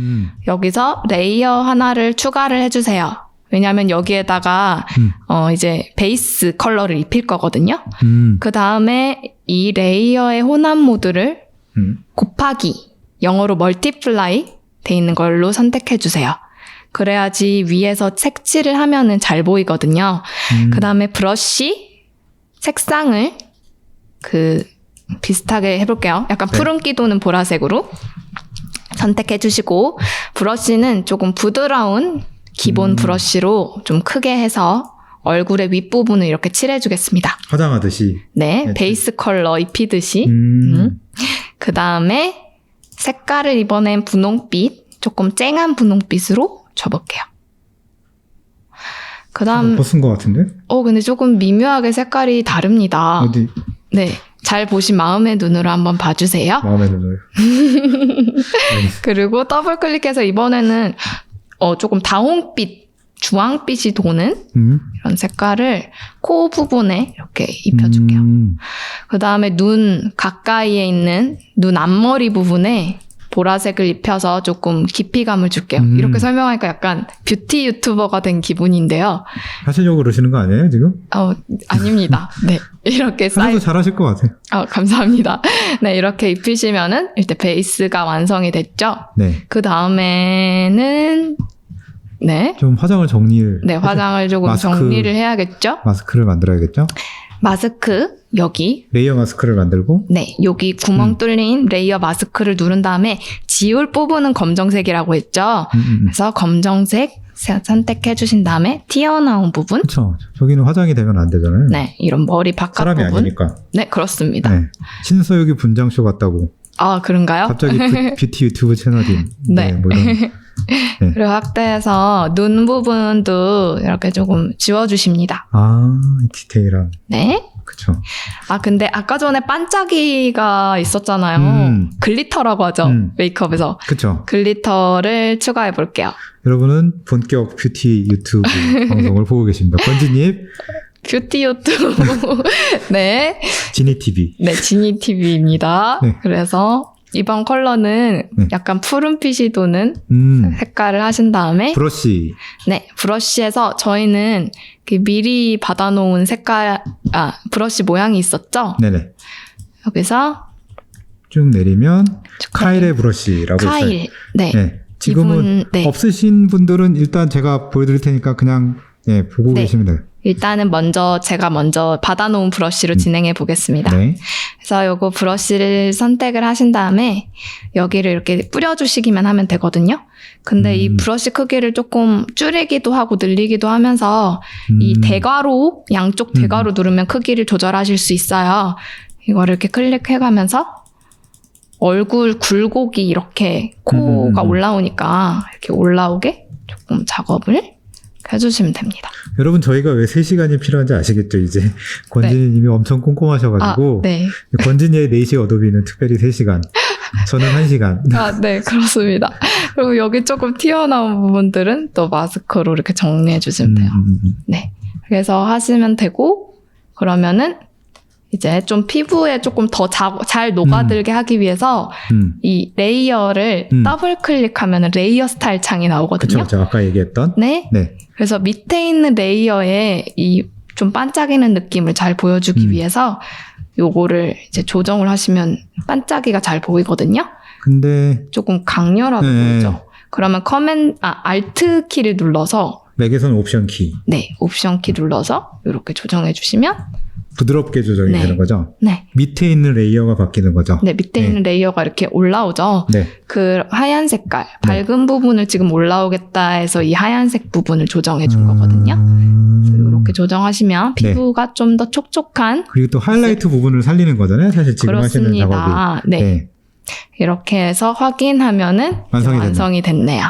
음. 여기서 레이어 하나를 추가를 해주세요. 왜냐하면 여기에다가 음. 어 이제 베이스 컬러를 입힐 거거든요. 음. 그 다음에 이 레이어의 혼합 모드를 음. 곱하기 영어로 멀티플라이 돼 있는 걸로 선택해 주세요. 그래야지 위에서 색칠을 하면은 잘 보이거든요. 음. 그 다음에 브러쉬 색상을 그 비슷하게 해볼게요. 약간 네. 푸른기 도는 보라색으로 선택해 주시고 브러쉬는 조금 부드러운 기본 음. 브러쉬로 좀 크게 해서 얼굴의 윗부분을 이렇게 칠해 주겠습니다. 화장하듯이. 네, 네. 베이스 컬러 입히듯이. 음. 음. 그 다음에 색깔을 이번엔 분홍빛, 조금 쨍한 분홍빛으로 줘볼게요. 그 다음, 벗은 것 같은데? 어, 근데 조금 미묘하게 색깔이 다릅니다. 어디 네. 잘 보신 마음의 눈으로 한번 봐주세요. 마음에 들어요. 그리고 더블 클릭해서 이번에는 어, 조금 다홍빛, 주황빛이 도는 음. 이런 색깔을 코 부분에 이렇게 입혀줄게요. 음. 그 다음에 눈 가까이에 있는 눈 앞머리 부분에 보라색을 입혀서 조금 깊이감을 줄게요. 음. 이렇게 설명하니까 약간 뷰티 유튜버가 된 기분인데요. 하시려고 그러시는 거 아니에요, 지금? 어, 아닙니다. 네. 이렇게 하셔도 사이, 잘 하실 것 같아요. 어, 감사합니다. 네, 이렇게 입히시면은 일단 베이스가 완성이 됐죠. 네. 그 다음에는, 네. 좀 화장을 정리를. 네, 화장을 조금 마스크. 정리를 해야겠죠. 마스크를 만들어야겠죠? 마스크, 여기 레이어 마스크를 만들고. 네, 여기 구멍 음. 뚫린 레이어 마스크를 누른 다음에 지울 부분은 검정색이라고 했죠. 음, 음, 음. 그래서 검정색 세- 선택해 주신 다음에 튀어나온 부분. 그쵸. 저기는 화장이 되면 안 되잖아요. 네, 이런 머리 바깥 사람이 부분. 아니니까. 네, 그렇습니다. 네. 신서유기 분장쇼 같다고. 아, 그런가요? 갑자기 뷰, 뷰티 유튜브 채널이. 네. 뭐 이런. 그리고 확대해서 눈 부분도 이렇게 조금 지워주십니다. 아, 디테일한. 네. 그쵸. 아, 근데 아까 전에 반짝이가 있었잖아요. 음. 글리터라고 하죠. 음. 메이크업에서. 그쵸. 글리터를 추가해 볼게요. 여러분은 본격 뷰티 유튜브 방송을 보고 계십니다. 권진입, 뷰티 유튜브. 네. 지니TV. 네, 지니 TV입니다. 네. 그래서 이번 컬러는 네. 약간 푸른빛이 도는 음, 색깔을 하신 다음에 브러쉬. 네, 브러쉬에서 저희는 그 미리 받아놓은 색깔, 아, 브러쉬 모양이 있었죠? 네네. 여기서 쭉 내리면 카일의 브러쉬라고 있어요. 카일. 네. 네. 지금은 이분, 네. 없으신 분들은 일단 제가 보여드릴 테니까 그냥 네, 보고 네. 계시면 돼요. 일단은 먼저 제가 먼저 받아놓은 브러쉬로 음. 진행해 보겠습니다. 네. 그래서 요거 브러쉬를 선택을 하신 다음에 여기를 이렇게 뿌려주시기만 하면 되거든요. 근데 이 음. 브러쉬 크기를 조금 줄이기도 하고 늘리기도 하면서 이 음, 대괄호 양쪽 대괄호 누르면 크기를 조절하실 수 있어요. 이거를 이렇게 클릭해가면서 얼굴 굴곡이 이렇게 코가 음, 음, 음. 올라오니까 이렇게 올라오게 조금 작업을 해주시면 됩니다. 여러분 저희가 왜 3시간이 필요한지 아시겠죠? 이제 권진희님이 엄청 아, 꼼꼼하셔가지고 네. 권진희의 4시 어도비는 특별히 3시간 저는 1시간 아, 네, 그렇습니다. 그리고 여기 조금 튀어나온 부분들은 또 마스크로 이렇게 정리해 주시면 돼요. 음, 음, 음. 네. 그래서 하시면 되고, 그러면은 이제 좀 피부에 조금 더 잘 녹아들게 하기 위해서 음. 이 레이어를 음. 더블 클릭하면 레이어 스타일 창이 나오거든요. 그쵸 아까 얘기했던 네. 네. 그래서 밑에 있는 레이어에 이 좀 반짝이는 느낌을 잘 보여주기 음. 위해서 요거를 이제 조정을 하시면 반짝이가 잘 보이거든요. 근데 조금 강렬하게 네. 보이죠. 그러면 커맨 아 알트 키를 눌러서 맥에서는 옵션 키 네 옵션 키 눌러서 이렇게 조정해 주시면 부드럽게 조정이 네. 되는 거죠. 네. 밑에 있는 레이어가 바뀌는 거죠. 네 밑에 네. 있는 레이어가 이렇게 올라오죠. 네. 그 하얀 색깔 네. 밝은 부분을 지금 올라오겠다 해서 이 하얀색 부분을 조정해 준 거거든요. 음. 그래서 이렇게 조정하시면 네. 피부가 좀 더 촉촉한 그리고 또 하이라이트 부분을 살리는 거잖아요. 사실 지금 하시는 작업이. 그렇습니다. 네. 네. 이렇게 해서 확인하면은 완성이 완성이 됐네요.